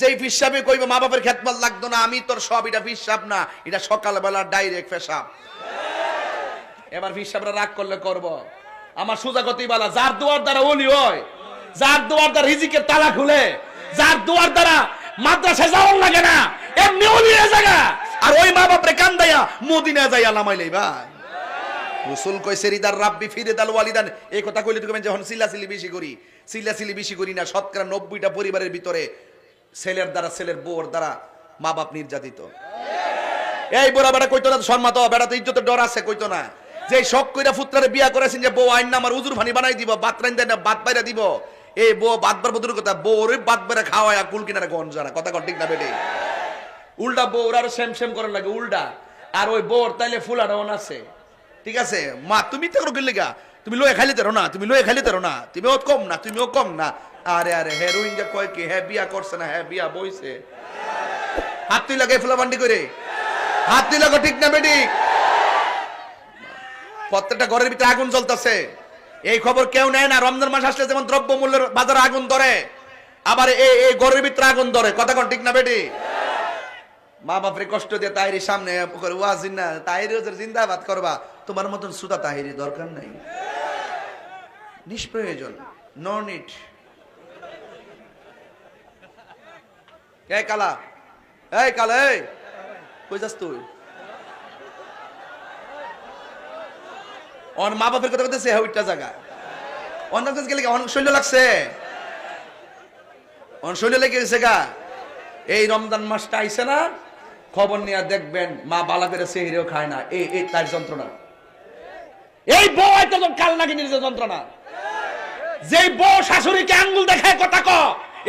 যেই পিসাবে কইবে মা বাপের খেতমত লাগতো না, আমি তোর সব, এটা পিসাব না, এটা সকালবেলা ডাইরেক্ট পেশাব। এবার পিসাবরা রাগ করলে করব। আমার সোজা গতি বালা যার দুয়ার দ্বারা ওলি হয়, যার দুয়ার দ্বারা রিজিকের তালা খুলে, যার দুয়ার দ্বারা মাদ্রাসায় যাওয়ার লাগে না, এমনি ওলি জায়গা। আর ওই মা বাপরে কান্দাইয়া মদিনা যাইয়া নামাইলেই ভাই। রসুল কইছে, রিদার রাব্বি ফিরে দাল ওয়ালিদান। এই কথা কইলে তুমি যখন সিলাসিলি বেশি করি। সিলাসিলি বেশি করি না, শতকরা নব্বইটা পরিবারের ভিতরে ছেলের দ্বারা, ছেলের বউর দ্বারা মা বাপ নির্যাতিত। এই বুড়া বেটা কইতো না সম্মাত বেটা তো ইজ্জতের ডর আছে, কইতো না। যে শখ কইরা ফুতরারে বিয়া করেছেন যে বউ আইন না, আমার উজুর ভানি বানাই দিব, বাত রাইন দেন বাত বাইরা দিব। এই বউ বাত বার বদুর কথা বউ ওরে বাত বাইরা খাওয়ায় কুল কিনারে গন জানা। কথা কন ঠিক না, বেটে? উল্টা বউর আরও সেম সেম করার লাগে, উল্টা। আর ওই বউর তাইলে ফুলাটা অন আছে ঠিক আছে? মা, তুমি তো গেলে গা? তুমি লয়ে খাইলে তেরো না, তুমি লয়ে খাইলে তেরো না তুমিও কম না, তুমিও কম না। আরে আরে, হে রোহিঙ্গা কয় কি হ্যাঁ বিয়া করছে না হ্যাঁ বিয়া বইছে। হাত তুই লাগে ফুলা বান্ডি করে। হাত তুই লাগো ঠিক না বেটি? প্রত্যেকটা ঘরের ভিতরে আগুন জ্বলতেছে। এই খবর কেউ নেয় না, রমজান মাস আসলে যেমন দ্রব্য মূল্যের বাজারে আগুন ধরে, আবার এই এই ঘরের ভিতরে আগুন ধরে। কথা কোন, ঠিক না বেটি? মা বাপরে কষ্ট দিয়ে তাহিরি সামনে ওয়াজিন না তাহিরি জিন্দাবাদ করবা, তোমার মতন সুতা তাহিরি দরকার নাই। নিষ্প্রয়োজন নন এই কালা এই কালা, এই, কই যাস তুই? অন মা বাপের কথা বলতেছে হ্যাঁ ওইটা জায়গা অন্য কাছে গেলে কি অনেক শৈল লাগছে? অন শৈল লেগে গেছে গা। এই রমজান মাসটা আইছে না, খবর নিয়ে দেখবেন, মা বালা করে সেহরিও খায় না। এই তার যন্ত্রণা। এই বউ একটা কাল নাকি নিজের যন্ত্রণা। যেই বউ শাশুড়িকে আঙ্গুল দেখায় কথা ক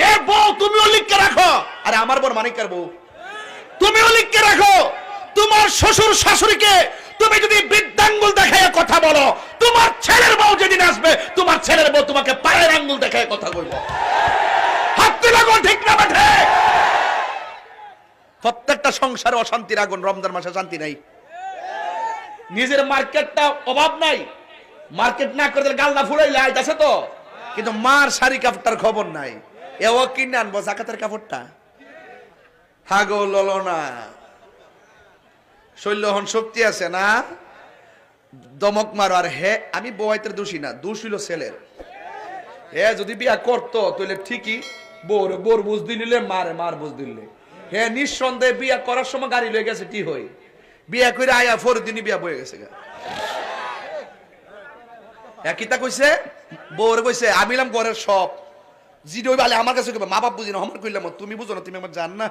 এ বউ তুমিও লিখকে রাখো। আরে আমার বোন মানিকের বউ। তুমিও লিখকে রাখো। তোমার শ্বশুর শাশুড়িকে তুমি যদি বৃদ্ধাঙ্গুল দেখায় কথা বলো তোমার ছেলের বউ যেদিন আসবে তোমার ছেলের বউ তোমাকে পায়ের আঙ্গুল দেখায় কথা কইব হাত লাগো ঠিক না বেঠে প্রত্যেকটা সংসারে অশান্তির আগুন রমজান মাসে শান্তি নাই। নিজের মার্কেটটা অভাব নাই। মার্কেট না করে গাল না ফুড়াইলে আইতাছে তো কিন্তু মার শাড়ি কাপড়টার খবর নাই। এও কিনে আনব, জাকাতের কাপড়টা। হাগো ললনা শৈল্যহন শক্তি আছে না? দমক মারো, আর হে, আমি বউয়াইতের দোষী না, দোষ হইল ছেলের। হে, যদি বিয়া করতো, তাহলে ঠিকই বোর বোর বুঝ দিলে মারে মার বুঝ দিলে হে, নিঃসন্দেহে বিয়া করার সময় গাড়ি লয়ে গেছে টি হই? বিয়া করে আয়া ফোর দিনই বিয়া বয়ে গেছে গা। কিতা কইছে? বউরে কইছে আমিলাম ঘরের সব। জিডি ওই বালে আমার কাছে মা বাপ বুঝি না আমার কইলাম, তুমি বুঝো না, তুমি আমার জান না।